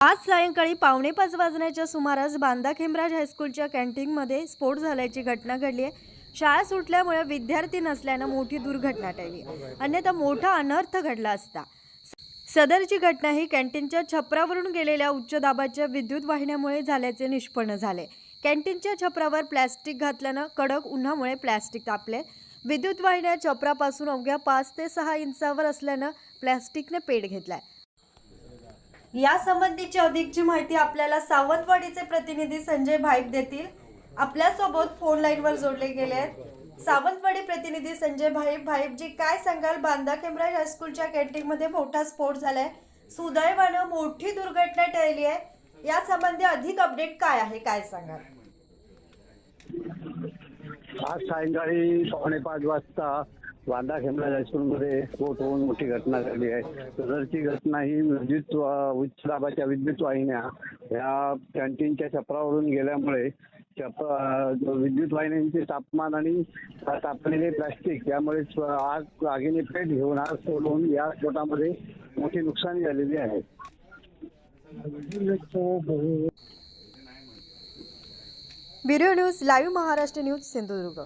आज सायंकाळी पावणे पाच वाजण्याच्या सुमारास बांदा खेमराज हायस्कूलच्या कॅन्टीनमध्ये स्फोट झाल्याची घटना घडली आहे. शाळा सुटल्यामुळे विद्यार्थी नसल्यानं मोठी दुर्घटना टळली. अन्यथा मोठा अनर्थ घडला असता. सदरची घटना ही कॅन्टीनच्या छपरावरून गेलेल्या उच्च दाबाच्या विद्युत वाहिन्यामुळे झाल्याचे निष्पन्न झाले. कॅन्टीनच्या छपरावर प्लॅस्टिक घातल्यानं कडक उन्हामुळे प्लॅस्टिक तापले. विद्युत वाहिन्या छपरापासून अवघ्या पाच ते सहा इंचावर असल्यानं प्लॅस्टिकने पेट घेतलाय. यासंबंधीची अधिकची माहिती आपल्याला सावंतवाडीचे प्रतिनिधी संजय भाईप देतील आपल्यासोबत फोन लाईनवर जोडले गेले आहेत. सावंतवाडी प्रतिनिधी संजय भाईप भाईपजी काय सांगाल? बांदा केमराज हायस्कूलच्या कॅन्टीनमध्ये मोठा स्फोट झालाय. सुदैवानं मोठी दुर्घटना टळली आहे. या संबंधी अधिक अपडेट काय आहे? काय सांगाल? आज सायंकाळी पावणे पाच वाजता वांदा खेमला हायस्कूलमध्ये स्फोट होऊन मोठी घटना झाली आहे. सदरची घटना ही विद्युत उच्च दाबाच्या विद्युत वाहिन्या ह्या कॅन्टीनच्या छपरावरून गेल्यामुळे छप विद्युत वाहिन्यांचे तापमान आणि तापलेले प्लास्टिक यामुळे आग आगीने पेट घेऊन आग सोडून होऊन या स्फोटामध्ये मोठी नुकसानी झालेली आहे. Bureau news live Maharashtra news Sindhudurg.